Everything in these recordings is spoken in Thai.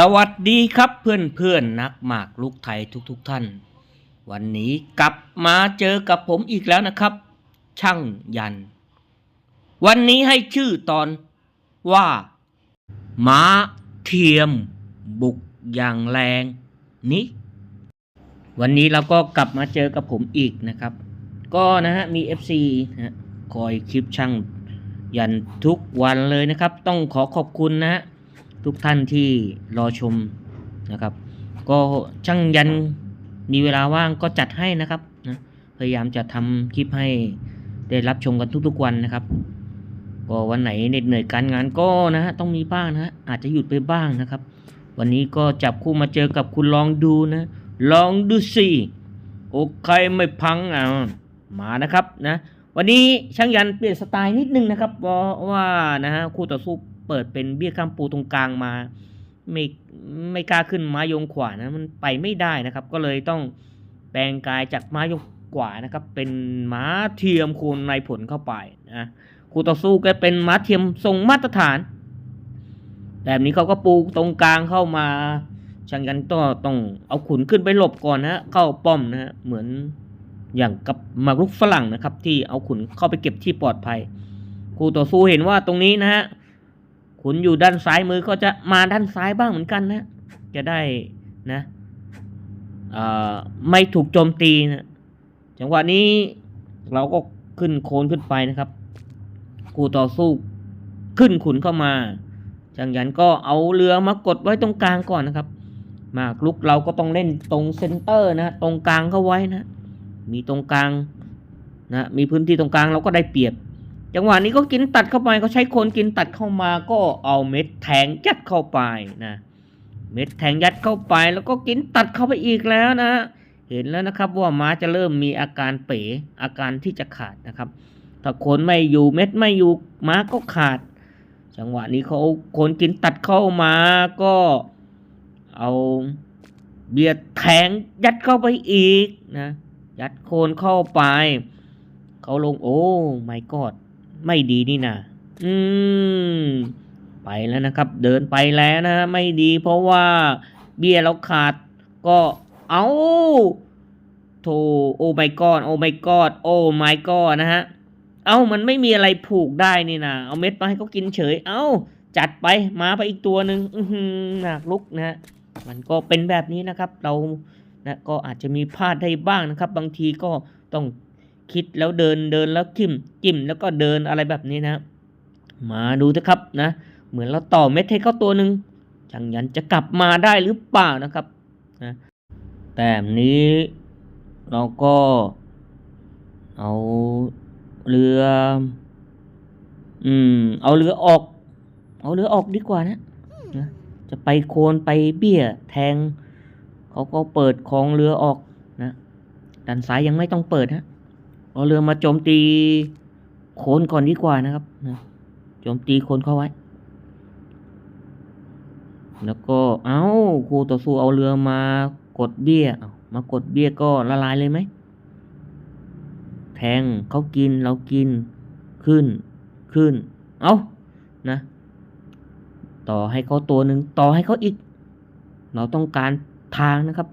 สวัสดีครับเพื่อนเพื่อนนักหมากลูกไทยทุกๆทท่าน วันนี้กลับมาเจอกับผมอีกแล้วนะครับ ช่างยัน วันนี้ให้ชื่อตอนว่าม้าเทียม บุกอย่างแรงนี้ วันนี้เราก็กลับมาเจอกับผมอีกนะครับ ก็นะฮะมี FC นะคอยคลิปช่างยันทุกวันเลยนะครับ ต้องขอขอบคุณนะฮะ ทุกท่านที่รอชมนะครับ ก็ช่างยันมีเวลาว่างก็จัดให้นะครับนะพยายามจะทำคลิปให้ได้รับชมกันทุกๆวันนะครับก็วันไหนเหน็ดเหนื่อยการงานก็นะฮะต้องมีบ้างนะฮะอาจจะหยุดไปบ้างนะครับ วันนี้ก็จับคู่มาเจอกับคุณลองดูนะ ลองดูสิโอเคไม่พังอะมานะครับนะ วันนี้ช่างยันเปลี่ยนสไตล์นิดนึงนะครับเพราะว่านะฮะคู่ต่อสู้ เปิดเป็นเบี้ยข้ามปูตรงกลางมา ไม่ไม่กล้าขึ้นไม้ยงขวานะมันไปไม่ได้นะครับ ก็เลยต้องแปลงกายจากไม้ยงขวานะครับ เป็นม้าเทียมคูณในผลเข้าไปนะคู่ต่อสู้ก็เป็นม้าเทียมทรงมาตรฐาน แบบนี้เขาก็ปูตรงกลางเข้ามาช่างยันก็ต้องเอาขุนขึ้นไปหลบก่อนนะฮะเข้าป้อมนะฮะเหมือนอย่างกับหมากรุกฝรั่งนะครับ ที่เอาขุนเข้าไปเก็บที่ปลอดภัยคู่ต่อสู้เห็นว่าตรงนี้นะฮะ ขุนอยู่ด้านซ้ายมือก็จะมาด้านซ้ายบ้างเหมือนกันนะ จะได้นะไม่ถูกโจมตีนะจังหวะนี้เราก็ขึ้นโคนขึ้นไปนะครับคู่ต่อสู้ขึ้นขุนเข้ามาจังยันก็เอาเรือมากดไว้ตรงกลางก่อนนะครับมากรุกเราก็ต้องเล่นตรงเซนเตอร์นะตรงกลางเข้าไว้นะ มีตรงกลางนะมีพื้นที่ตรงกลางเราก็ได้เปรียบ จังหวะนี้ก็กินตัดเข้าไปเขาใช้โคนกินตัดเข้ามาก็เอาเม็ดแทงยัดเข้าไปนะ เม็ดแทงยัดเข้าไป แล้วก็กินตัดเข้าไปอีกแล้วนะ เห็นแล้วนะครับว่าม้าจะเริ่มมีอาการเป๋อาการที่จะขาดนะครับ ถ้าโคนไม่อยู่เม็ดไม่อยู่ม้าก็ขาด จังหวะนี้เขาโคนกินตัดเข้ามาก็เอาเบียดแทงยัดเข้าไปอีกนะ ยัดโคนเข้าไป เขาลงโอ้ไม่กอด ไม่ดีนี่นะอืม ไปแล้วนะครับ เดินไปแล้วนะ ไม่ดีเพราะว่าเบี้ยเราขาด ก็เอาโธ่โอ้ไม่กอดโอ้ไม่กอดโอ้ไม่กอดนะฮะ เอ้ามันไม่มีอะไรผูกได้นี่นะเอาเม็ดมาให้เขากินเฉย เอ้า จัดไปมาไปอีกตัวหนึ่งอือหือหนักลุกนะฮะมันก็เป็นแบบนี้นะครับ เรานะก็อาจจะมีพลาดได้บ้างนะครับ บางทีก็ต้อง คิดแล้วเดินเดินแล้วจิ้มจิ้มแล้วก็เดินอะไรแบบนี้นะ มาดูนะครับนะ เหมือนเราต่อเม็ดให้เขาตัวหนึ่งจังยันจะกลับมาได้หรือเปล่านะครับนะแต่นี้เราก็เอาเรือ อืม เอาเรือออก เอาเรือออกดีกว่านะนะ จะไปโคนไปเบี้ยแทง เขาก็เปิดคลองเรือออกนะด้านซ้ายยังไม่ต้องเปิดฮะ เอาเรือมาโจมตีโคนก่อนดีกว่านะครับนะโจมตีโคนเข้าไว้ แล้วก็เอาครูต่อสู้เอาเรือมากดเบี้ยมากดเบี้ยก็ละลายเลยไหมแทงเขากินเรากินขึ้นขึ้น เอานะ ต่อให้เขาตัวหนึ่งต่อให้เขาอีก เราต้องการทางนะครับ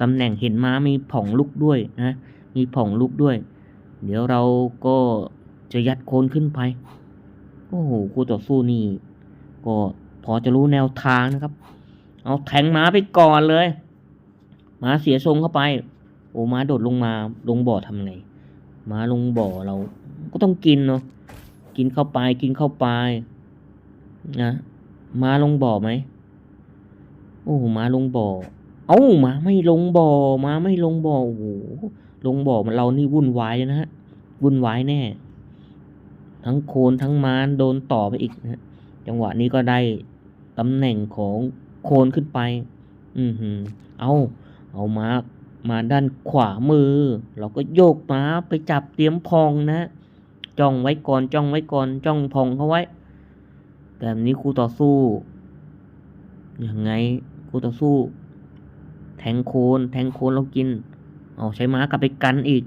ตำแหน่งเห็นม้ามีผ่องลุกด้วยนะ มีผ่องลุกด้วย เดี๋ยวเราก็จะยัดโคนขึ้นไป โอ้โหคู่ต่อสู้นี่ ก็พอจะรู้แนวทางนะครับ เอาแทงม้าไปก่อนเลยม้าเสียทรงเข้าไป โอ้ม้าโดดลงมาลงบ่อทำไงม้าลงบ่อเราก็ต้องกินเนาะกินเข้าไปกินเข้าไปนะม้าลงบ่อไหมโอ้ม้าลงบ่อ เอ้าม้าไม่ลงบ่อม้าไม่ลงบ่อโอ้โห ลงบ่อมันเรานี่วุ่นวายเลยนะฮะ วุ่นวายแน่ ทั้งโคนทั้งม้าโดนต่อไปอีกนะฮะจังหวะนี้ก็ได้ตำแหน่งของโคนขึ้นไป อือหือ เอาเอามา มาด้านขวามือ เราก็โยกม้าไปจับเตรียมพองนะจ้องไว้ก่อนจ้องไว้ก่อนจ้องพองเขาไว้แต่แบบนี้คู่ต่อสู้ยังไงคู่ต่อสู้ แทงโคน แทงโคนเรากิน เอาใช้ม้ากลับไปกันอีก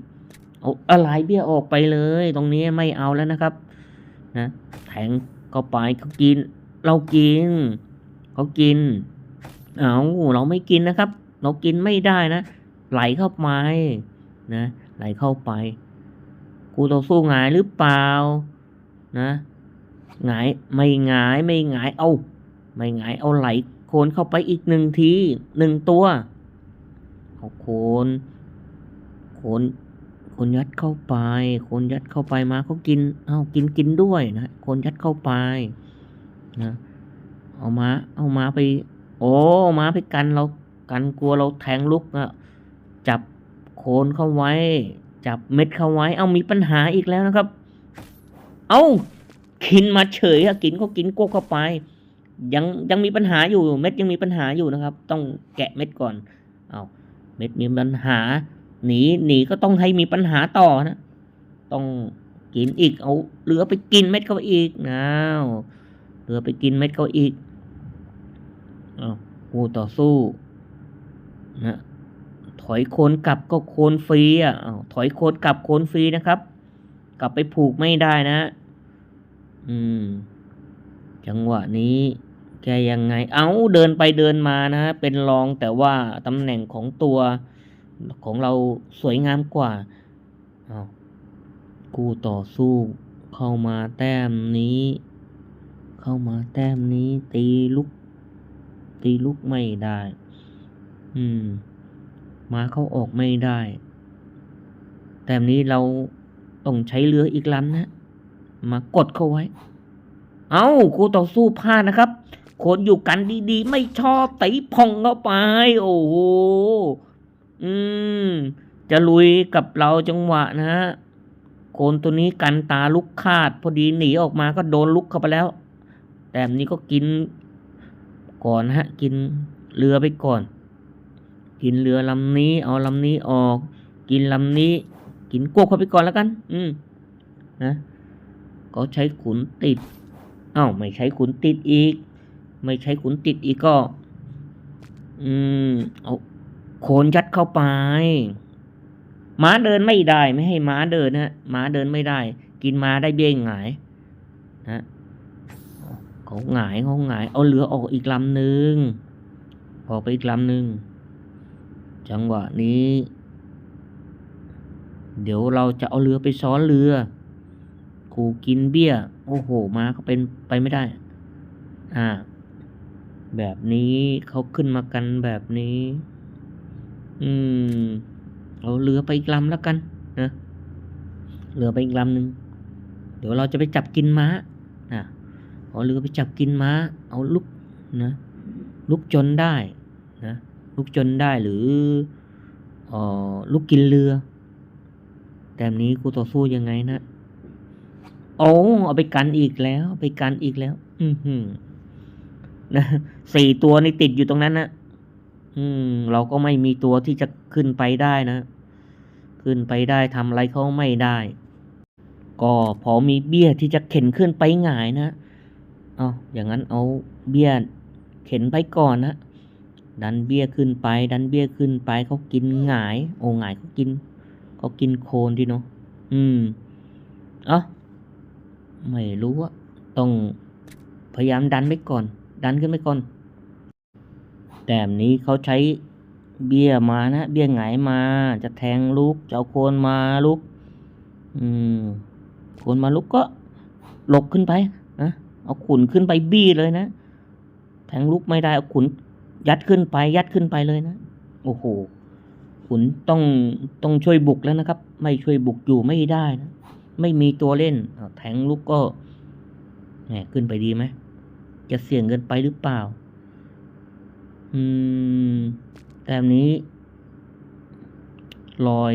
เอาอะไรเบี้ยออกไปเลย ตรงนี้ไม่เอาแล้วนะครับ นะแทงเข้าไปเขากิน เรากินเขากิน เอาเราไม่กินนะครับ เรากินไม่ได้นะ ไหลเข้าไปนะ ไหลเข้าไป กูต่อสู้หงายหรือเปล่า นะหงายไม่หงายไม่หงายเอาไม่หงายเอาไหลโคนเข้าไปอีกหนึ่งทีหนึ่งตัวเอาโคน คนคนยัดเข้าไป คนยัดเข้าไปมาเขากิน เอากินกินด้วยนะ คนยัดเข้าไปนะ เอามา เอามาไป โอ้มาไปกันเรากันกลัวเราแทงลุกอะจับโคนเข้าไว้ จับเม็ดเข้าไว้ เอามีปัญหาอีกแล้วนะครับ เอากินมาเฉยอะกินก็กินกวกเข้าไป ยังยังมีปัญหาอยู่ เม็ดยังมีปัญหาอยู่นะครับ ต้องแกะเม็ดก่อน เอาเม็ดมีปัญหา หนีหนีก็ต้องให้มีปัญหาต่อนะ ต้องกินอีกเอาเหลือไปกินเม็ดเขาอีกนะเหลือไปกินเม็ดเขาอีกเอาคู่ต่อสู้นะถอยโคนกลับก็โคนฟรีอะเอาถอยโคนกลับโคนฟรีนะครับ กลับไปผูกไม่ได้นะ อืม จังหวะนี้แกยังไง เอาเดินไปเดินมานะ เป็นรองแต่ว่าตำแหน่งของตัว ของเราสวยงามกว่าเอากูต่อสู้เข้ามาแต้มนี้ เข้ามาแต้มนี้ ตีลุก ตีลุกไม่ได้ อืม มาเข้าออกไม่ได้ แต้มนี้เราต้องใช้เรืออีกลำนะ มากดเข้าไว้ เอา้าครูต่อสู้พลาดนะครับคนอยู่กันดีๆ ไม่ชอบตีพองเข้าไป โอ้โห อืม จะลุยกับเราจังหวะนะฮะโคนตัวนี้กันตาลุกคาด พอดีหนีออกมาก็โดนลุกเข้าไปแล้ว แต่อันนี้ก็กินก่อนนะฮะ กินเรือไปก่อน กินเรือลำนี้ เอาลำนี้ออก กินลำนี้ กินกวกเข้าไปก่อนแล้วกัน อืม นะก็ใช้ขุนติดอ้าวไม่ใช้ขุนติดอีก ไม่ใช้ขุนติดอีกก็ อืมเอา โคนยัดเข้าไป ม้าเดินไม่ได้ไม่ให้ม้าเดินนะม้าเดินไม่ได้ กินม้าได้เบี้ยหงายนะเขาหงายเขาหงาย เอาเหลือออกอีกลำหนึ่งออกไปอีกลำหนึ่งจังหวะนี้ เดี๋ยวเราจะเอาเรือไปซ้อนเรือกูกินเบี้ย โอ้โหมาเขาเป็นไปไม่ได้ อ่า แบบนี้เขาขึ้นมากันแบบนี้ อืม เอาเรือไปอีกลำแล้วกันนะเรือไปอีกลำหนึ่งเดี๋ยวเราจะไปจับกินม้าอะเอาเรือไปจับกินม้า เอาลุกนะลุกจนได้นะลุกจนได้หรือออลุกกินเรือ แต่นี้กูต่อสู้ยังไงนะโอ้เอาไปกันอีกแล้ว ไปกันอีกแล้ว อือหือนะสี่ตัวนี่ติดอยู่ตรงนั้นนะ อืม เราก็ไม่มีตัวที่จะขึ้นไปได้นะ ขึ้นไปได้ทำอะไรเขาไม่ได้ ก็พอมีเบี้ยที่จะเข็นขึ้นไปหงายนะ เอาอย่างนั้นเอาเบี้ยเข็นไปก่อนนะ ดันเบี้ยขึ้นไป ดันเบี้ยขึ้นไปเขากินหงาย โอ้หงายเขากินเขากินโคนดิเนาะ อืมเอ้าไม่รู้อะต้องพยายามดันไปก่อน ดันขึ้นไปก่อน แต่มนี้เขาใช้เบี้ยมานะ เบี้ยหงมา จะแทงลุกจะเอาโคนมาลุกอืม โคนมาลุกก็หลบขึ้นไปนะเอาขุนขึ้นไปบี้เลยนะ แทงลุกไม่ได้เอาขุน ยัดขึ้นไปยัดขึ้นไปเลยนะ โอ้โห ขุนต้องต้องช่วยบุกแล้วนะครับ ไม่ช่วยบุกอยู่ไม่ได้นะ ไม่มีตัวเล่น แทงลูกก็แหมขึ้นไปดีไหมจะเสี่ยงเกินไปหรือเปล่า อืมแต่นี้ลอย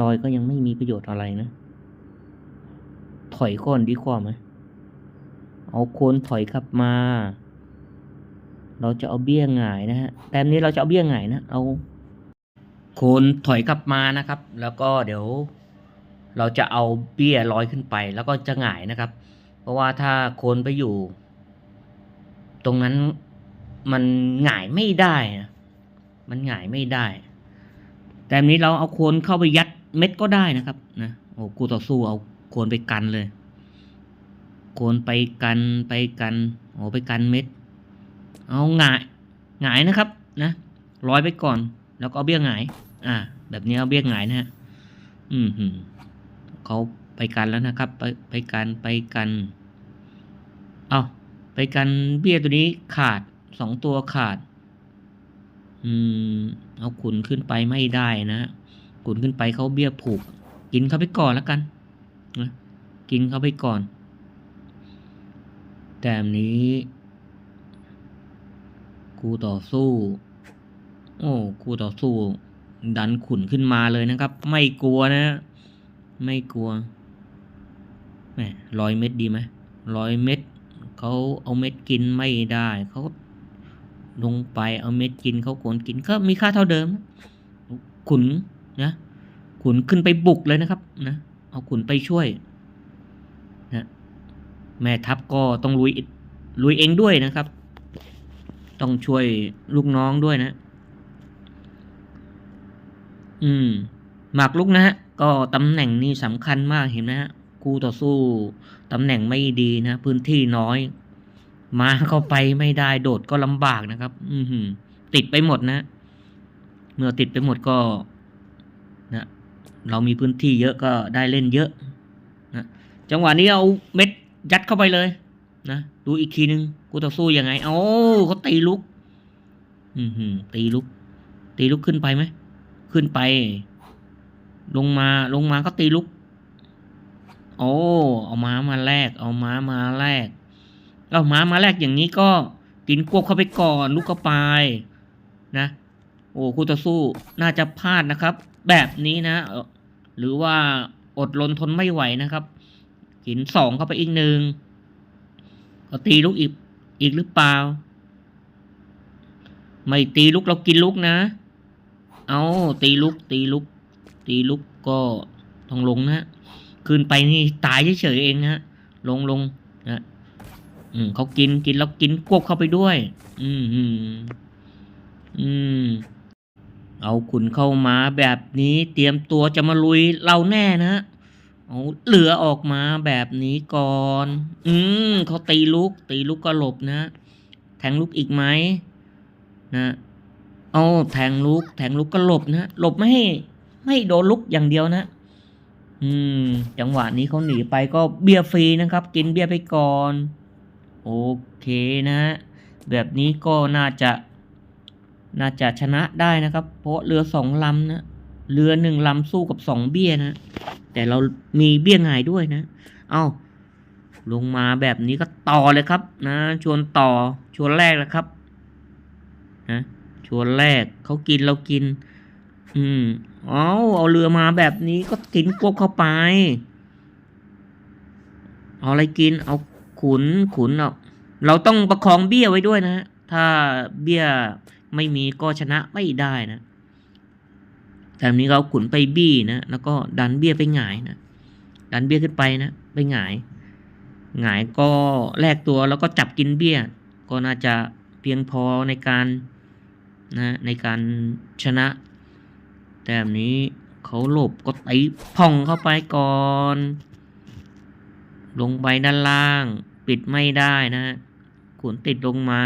ลอยก็ยังไม่มีประโยชน์อะไรนะ ถอยก่อนดีกว่าไหมเอาโคนถอยกลับมา เราจะเอาเบี้ยหงายนะฮะแต่นี้เราจะเอาเบี้ยหงายนะ เอา โคนถอยกลับมานะครับ แล้วก็เดี๋ยว เราจะเอาเบี้ยลอยขึ้นไป แล้วก็จะหงายนะครับ เพราะว่าถ้าโคนไปอยู่ ตรงนั้นมันหงายไม่ได้นะมันหงายไม่ได้ แต่นี้เราเอาโคนเข้าไปยัดเม็ดก็ได้นะครับนะโอ้กูต่อสู้เอาโคนไปกันเลย โคนไปกันไปกันโอ้ไปกันเม็ด เอาหงายหงายนะครับนะร้อยไปก่อน แล้วก็เอาเบี้ยหงาย อ่า แบบนี้เอาเบี้ยหงายนะฮะอืมหืมเขาไปกันแล้วนะครับ ไปไปกันไปกัน เอา ไปกันเบี้ยตัวนี้ขาดสองตัวขาด อืม เอาขุนขึ้นไปไม่ได้นะขุนขึ้นไปเขาเบี้ยผูก กินเขาไปก่อนแล้วกันนะกินเขาไปก่อน แต่อันนี้กูต่อสู้ โอ้กูต่อสู้ ดันขุนขึ้นมาเลยนะครับ ไม่กลัวนะ ไม่กลัวแหมร้อยเม็ดดีไหมร้อยเม็ด เขาเอาเม็ดกินไม่ได้เขาลงไปเอาเม็ดกินเขาขนกินก็มีค่าเท่าเดิม ขุนนะขุนขึ้นไปบุกเลยนะครับนะเอาขุนไปช่วยนะแม่ทัพก็ต้องลุยลุยเองด้วยนะครับ ต้องช่วยลูกน้องด้วยนะ อืมหมากลุกนะฮะก็ตำแหน่งนี้สำคัญมากเห็นไหมฮะ คู่ต่อสู้ตำแหน่งไม่ดีนะ พื้นที่น้อย มาเข้าไปไม่ได้โดดก็ลำบากนะครับ อืติดไปหมดนะ เมื่อติดไปหมดก็นะเรามีพื้นที่เยอะก็ได้เล่นเยอะนะจังหวะนี้เอาเม็ดยัดเข้าไปเลยนะดูอีกทีนึงกูต่อสู้ยังไงเอาเขาตีลุก อือหือตีลุก ตีลุกขึ้นไปไหมขึ้นไป ลงมาลงมาก็ตีลุก โอ้ เอาม้ามาแลก เอาม้ามาแลก เอาม้ามาแลกอย่างนี้ก็กินกวบเข้าไปก่อนลูกเข้าไปนะ โอ้คู่ต่อสู้น่าจะพลาดนะครับ แบบนี้นะ หรือว่าอดรนทนไม่ไหวนะครับ กินสองเข้าไปอีกหนึ่งเอาตีลูกอีกอีกหรือเปล่า ไม่ตีลูกเรากินลูกนะ เอาตีลูกตีลูก ตีลูกก็ต้องลงนะ ขึ้นไปนี่ตายเฉยๆเองนะลงลงนะอืมเขากินกินแล้วกินกวบเข้าไปด้วย อืมอืมอืมเอาขุนเข้ามาแบบนี้เตรียมตัวจะมาลุยเราแน่นะเอาเหลือออกมาแบบนี้ก่อน อืมเขาตีลุก ตีลุกก็หลบนะ แทงลุกอีกไหมนะเอาแทงลุก แทงลุกก็หลบนะหลบไม่ให้ไม่โดนลุกอย่างเดียวนะ อืม จังหวะนี้เขาหนีไปก็เบียร์ฟรีนะครับ กินเบียร์ไปก่อน โอเคนะแบบนี้ก็น่าจะ น่าจะชนะได้นะครับ เพราะเรือสองลำนะเรือหนึ่งลำสู้กับสองเบี้ยนะ แต่เรามีเบี้ยหงายด้วยนะ เอาลงมาแบบนี้ก็ต่อเลยครับ นะ ชวนต่อชวนแรกแล้วครับนะชวนแรกเขากินเรากิน อืม เอาเอาเรือมาแบบนี้ก็กินกบเข้าไป เอาอะไรกิน เอาขุนขุนเอาเราต้องประคองเบี้ยไว้ด้วยนะ ถ้าเบี้ยไม่มีก็ชนะไม่ได้นะ แต่นี้เราขุนไปบี้นะ แล้วก็ดันเบี้ยไปหงายนะ ดันเบี้ยขึ้นไปนะ ไปหงาย หงายก็แลกตัวแล้วก็จับกินเบี้ย ก็น่าจะเพียงพอในการนะในการชนะ แต่แบบนี้เขาหลบก็ตีพ่องเข้าไปก่อน ลงไปด้านล่าง ปิดไม่ได้นะ ขุนติดลงมา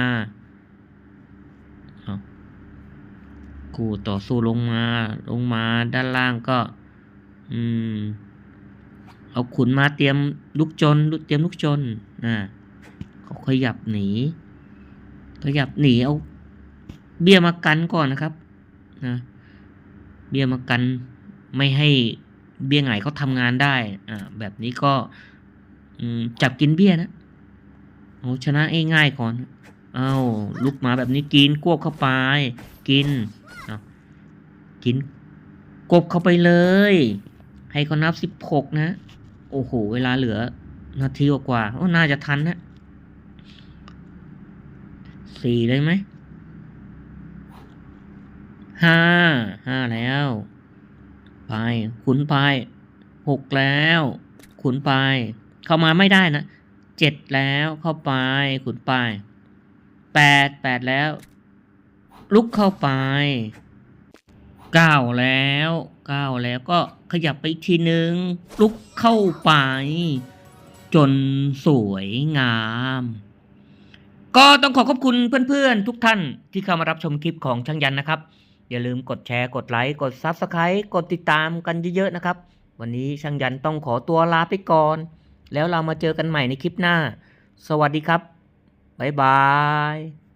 เอากูต่อสู้ลงมาลงมาด้านล่างก็ อืม เอาขุนมาเตรียมลูกจนเตรียมลูกจนนะเขาขยับหนี ขยับหนีเอา เบี้ยมากันก่อนนะครับ นะ เบี้ยมากันไม่ให้เบี้ยไงายเขาทำงานได้อ่าแบบนี้ก็จับกินเบี้ยนะเอาชนะง่ายๆก่อน เอาลุกมาแบบนี้กินกวบเข้าไป กินกินกบเข้าไปเลย ให้เขานับสิบหกนะ โอ้โห เวลาเหลือ นาทีกว่าๆโอ้น่าจะทันนะสี่เลยไหม ห้าห้าแล้วไปขุนไปหกแล้ว ขุนไป เข้ามาไม่ได้นะเจ็ดแล้วเข้าไป ขุนไปแปดแปดแล้ว ลุกเข้าไปเก้าแล้วเก้าแล้วก็ขยับไปอีกทีหนึ่งลุกเข้าไป จนสวยงาม ก็ต้องขอขอบคุณเพื่อนๆ ทุกท่านที่เข้ามารับชมคลิปของช่างยันนะครับ อย่าลืมกดแชร์กดไลค์กด Subscribe กดติดตามกันเยอะๆนะครับ วันนี้ช่างยันต้องขอตัวลาไปก่อน แล้วเรามาเจอกันใหม่ในคลิปหน้า สวัสดีครับ บ๊ายบาย